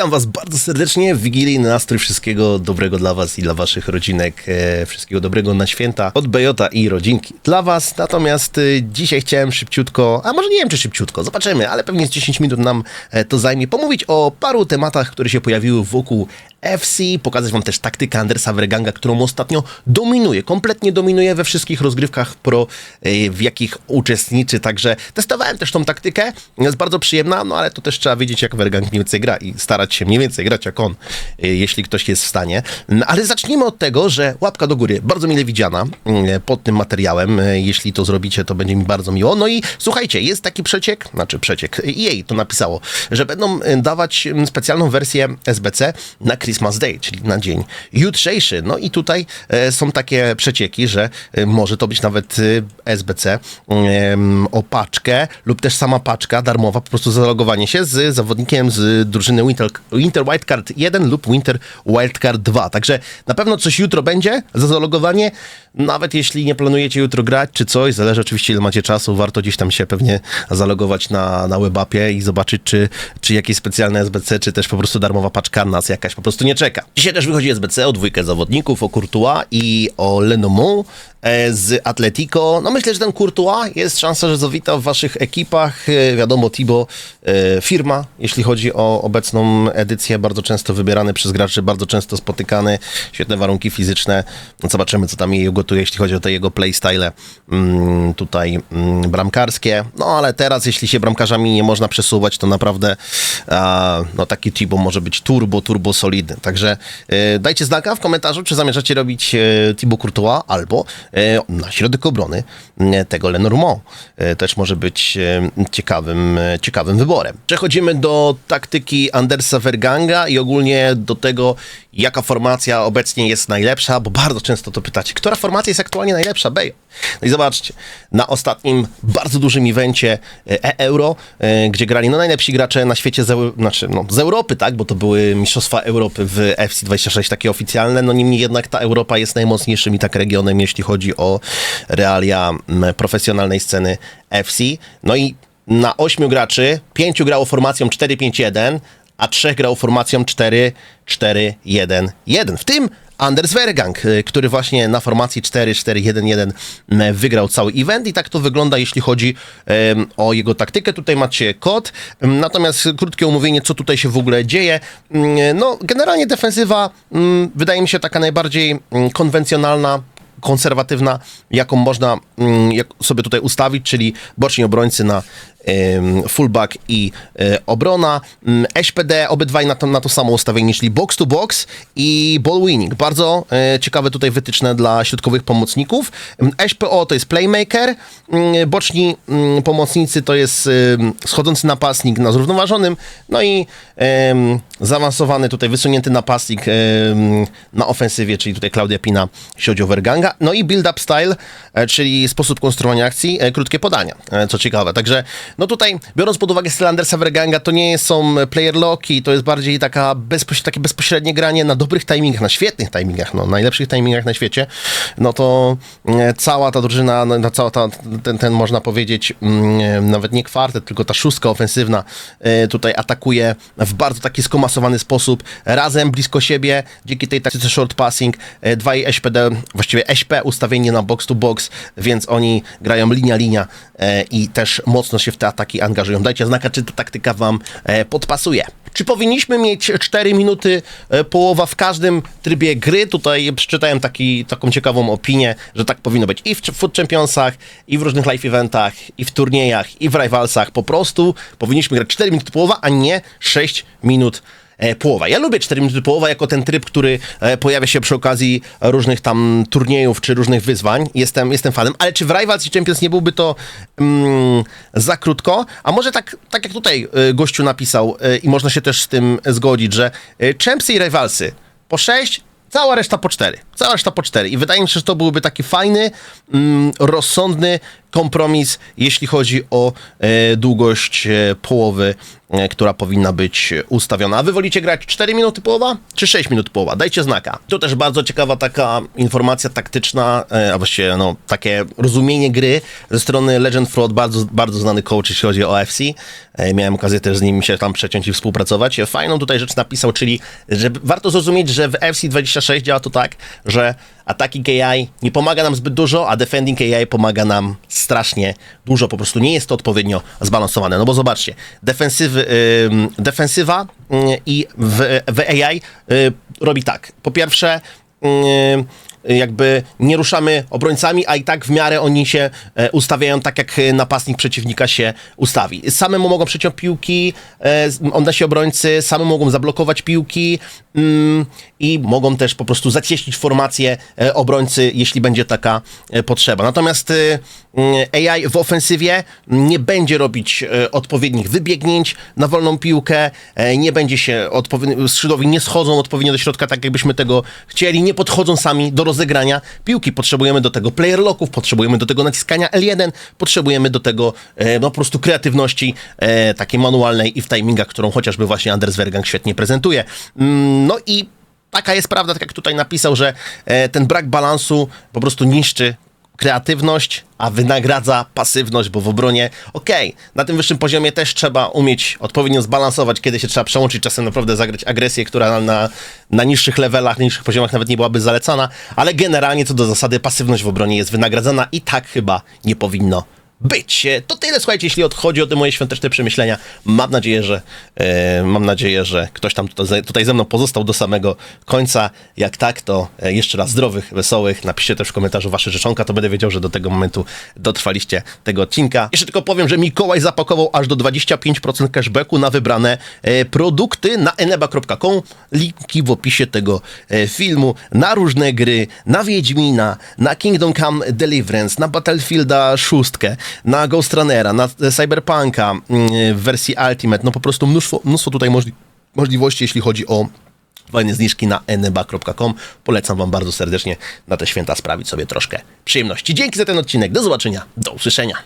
Witam Was bardzo serdecznie w Wigilijny nastrój. Wszystkiego dobrego dla Was i dla Waszych rodzinek. E, wszystkiego dobrego na święta od Bejota i rodzinki dla Was. Natomiast e, dzisiaj chciałem szybciutko, a może nie wiem czy szybciutko, zobaczymy, ale pewnie z 10 minut nam e, to zajmie, pomówić o paru tematach, które się pojawiły wokół FC, pokazać Wam też taktykę Andersa Verganga, którą ostatnio dominuje, kompletnie dominuje we wszystkich rozgrywkach pro, e, w jakich uczestniczy, także testowałem też tą taktykę, jest bardzo przyjemna, no ale to też trzeba wiedzieć, jak Vergang mniej gra i starać się mniej więcej grać jak on, e, jeśli ktoś jest w stanie. Ale zacznijmy od tego, że łapka do góry, bardzo mile widziana mm, pod tym materiałem, E, jeśli to zrobicie, to będzie mi bardzo miło. No i słuchajcie, jest taki przeciek, znaczy przeciek, EA to napisało, że będą dawać specjalną wersję SBC na Christmas Day, czyli na dzień jutrzejszy. No i tutaj są takie przecieki, że może to być nawet SBC o paczkę lub też sama paczka darmowa, po prostu zalogowanie się z zawodnikiem z drużyny Winter, Winter Wildcard 1 lub Winter Wildcard 2. Także na pewno coś jutro będzie za zalogowanie, nawet jeśli nie planujecie jutro grać czy coś, zależy oczywiście ile macie czasu, warto gdzieś tam się pewnie zalogować na, na webapie i zobaczyć, czy, czy jakieś specjalne SBC, czy też po prostu darmowa paczka nas jakaś po prostu nie czeka. Dzisiaj też wychodzi SBC o dwójkę zawodników, o Courtois i o Lenomont e, z Atletico. No myślę, że ten Courtois jest szansa, że zawita w waszych ekipach. E, Wiadomo, Tibo e, firma, jeśli chodzi o obecną edycję, bardzo często wybierany przez graczy, bardzo często spotykany, świetne warunki fizyczne. Zobaczymy, co tam jej ugotuje, jeśli chodzi o te jego playstyle mm, tutaj mm, bramkarskie. No ale teraz, jeśli się bramkarzami nie można przesuwać, to naprawdę no, taki Tibo może być turbo, turbo solidny. Także e, dajcie znaka w komentarzu, czy zamierzacie robić e, Thibaut Courtois albo e, na środek obrony e, tego Lenormand. Też może być ciekawym, ciekawym wyborem. Przechodzimy do taktyki Andersa Verganga i ogólnie do tego, jaka formacja obecnie jest najlepsza, bo bardzo często to pytacie, która formacja jest aktualnie najlepsza? Bejo. No i zobaczcie, na ostatnim bardzo dużym evencie E-Euro, e, gdzie grali no, najlepsi gracze na świecie z, znaczy, no, z Europy, tak, bo to były Mistrzostwa Europy w FC26 takie oficjalne, no niemniej jednak ta Europa jest najmocniejszym i tak regionem, jeśli chodzi o realia profesjonalnej sceny FC. No i na ośmiu graczy, pięciu grało formacją 4-5-1, a trzech grał formacją 4-4-1-1. W tym Anders Vergang, y, który właśnie na formacji 4-4-1-1 m, wygrał cały event i tak to wygląda, jeśli chodzi o jego taktykę. Tutaj macie kod, natomiast krótkie omówienie, co tutaj się w ogóle dzieje. No, generalnie defensywa wydaje mi się taka najbardziej konwencjonalna, konserwatywna, jaką można sobie tutaj ustawić, czyli boczni obrońcy na fullback i e, obrona. Mm, SPD obydwaj na to, na to samo ustawienie, czyli box to box i ball winning. Bardzo e, ciekawe tutaj wytyczne dla środkowych pomocników. SPO to jest playmaker, mm, boczni mm, pomocnicy to jest schodzący napastnik na zrównoważonym, no i zaawansowany tutaj wysunięty napastnik na ofensywie, czyli tutaj Claudia Pina, jeśli chodzi o Verganga. No i build-up style, e, czyli sposób konstruowania akcji, krótkie podania, co ciekawe. Także no tutaj, biorąc pod uwagę styl Andersa Verganga, to nie są player locki, to jest bardziej taka bezpoś- takie bezpośrednie granie na dobrych timingach, na świetnych timingach, no, najlepszych timingach na świecie. No to e, cała ta drużyna, no, cała ta, ten, ten można powiedzieć, mm, nawet nie kwartet, tylko ta szóstka ofensywna e, tutaj atakuje w bardzo taki skomasowany sposób, razem, blisko siebie, dzięki tej taktyce short passing, e, dwaj SPD, właściwie SP ustawienie na box to box, więc oni grają linia, linia e, i też mocno się w te ataki angażują. Dajcie znaka, czy ta taktyka wam e, podpasuje. Czy powinniśmy mieć 4 minuty e, połowa w każdym trybie gry? Tutaj przeczytałem taki, taką ciekawą opinię, że tak powinno być i w Food Championsach, i w różnych live eventach, i w turniejach, i w rivalsach. Po prostu powinniśmy grać 4 minuty połowa, a nie 6 minut połowa. Ja lubię 4 minuty połowa jako ten tryb, który e, pojawia się przy okazji różnych tam turniejów czy różnych wyzwań. Jestem, jestem fanem, ale czy w Rivals i Champions nie byłby to mm, za krótko? A może tak, tak jak tutaj e, gościu napisał e, i można się też z tym zgodzić, że e, Champsy i Rivalsy po 6 Cała reszta po 4. Cała reszta po 4. I wydaje mi się, że to byłby taki fajny, mm, rozsądny kompromis, jeśli chodzi o e, długość e, połowy e, która powinna być ustawiona. A wy wolicie grać 4 minuty połowa, czy 6 minut połowa? Dajcie znaka. To też bardzo ciekawa taka informacja taktyczna, e, a właściwie no, takie rozumienie gry ze strony Legend Fraud, bardzo, bardzo znany coach, jeśli chodzi o FC. E, Miałem okazję też z nim się tam przeciąć i współpracować. Fajną tutaj rzecz napisał, czyli że warto zrozumieć, że w FC 26 działa to tak, że ataki AI nie pomaga nam zbyt dużo, a defending AI pomaga nam strasznie dużo. Po prostu nie jest to odpowiednio zbalansowane. No bo zobaczcie, defensywy, ym, defensywa ym, i w, w AI y, robi tak. Po pierwsze, ym, jakby nie ruszamy obrońcami, a i tak w miarę oni się e, ustawiają tak, jak e, napastnik przeciwnika się ustawi. Samemu mogą przeciąć piłki, e, on da się obrońcy, same mogą zablokować piłki mm, i mogą też po prostu zacieśnić formację obrońcy, jeśli będzie taka potrzeba. Natomiast e, mm, AI w ofensywie nie będzie robić odpowiednich wybiegnięć na wolną piłkę, nie będzie się skrzydłowi nie schodzą odpowiednio do środka, tak jakbyśmy tego chcieli, nie podchodzą sami do rozegrania piłki. Potrzebujemy do tego player locków, potrzebujemy do tego naciskania L1, potrzebujemy do tego e, no, po prostu kreatywności e, takiej manualnej i w timingach, którą chociażby właśnie Anders Wergang świetnie prezentuje. Mm, no i taka jest prawda, tak jak tutaj napisał, że e, ten brak balansu po prostu niszczy kreatywność, a wynagradza pasywność, bo w obronie, okej, na tym wyższym poziomie też trzeba umieć odpowiednio zbalansować, kiedy się trzeba przełączyć, czasem naprawdę zagrać agresję, która na, na niższych levelach, na niższych poziomach nawet nie byłaby zalecana, ale generalnie co do zasady pasywność w obronie jest wynagradzana i tak chyba nie powinno być. To tyle, słuchajcie, jeśli chodzi o te moje świąteczne przemyślenia. Mam nadzieję, że e, mam nadzieję, że ktoś tam tutaj, tutaj ze mną pozostał do samego końca. Jak tak, to e, jeszcze raz zdrowych, wesołych. Napiszcie też w komentarzu wasze życzonka, to będę wiedział, że do tego momentu dotrwaliście tego odcinka. Jeszcze tylko powiem, że Mikołaj zapakował aż do 25% cashbacku na wybrane e, produkty na eneba.com. Linki w opisie tego e, filmu. Na różne gry, na Wiedźmina, na Kingdom Come Deliverance, na Battlefielda 6, na Ghost Runnera, na Cyberpunka mm, w wersji Ultimate. No po prostu mnóstwo, mnóstwo tutaj możli- możliwości, jeśli chodzi o fajne zniżki na eneba.com. Polecam Wam bardzo serdecznie na te święta sprawić sobie troszkę przyjemności. Dzięki za ten odcinek. Do zobaczenia. Do usłyszenia.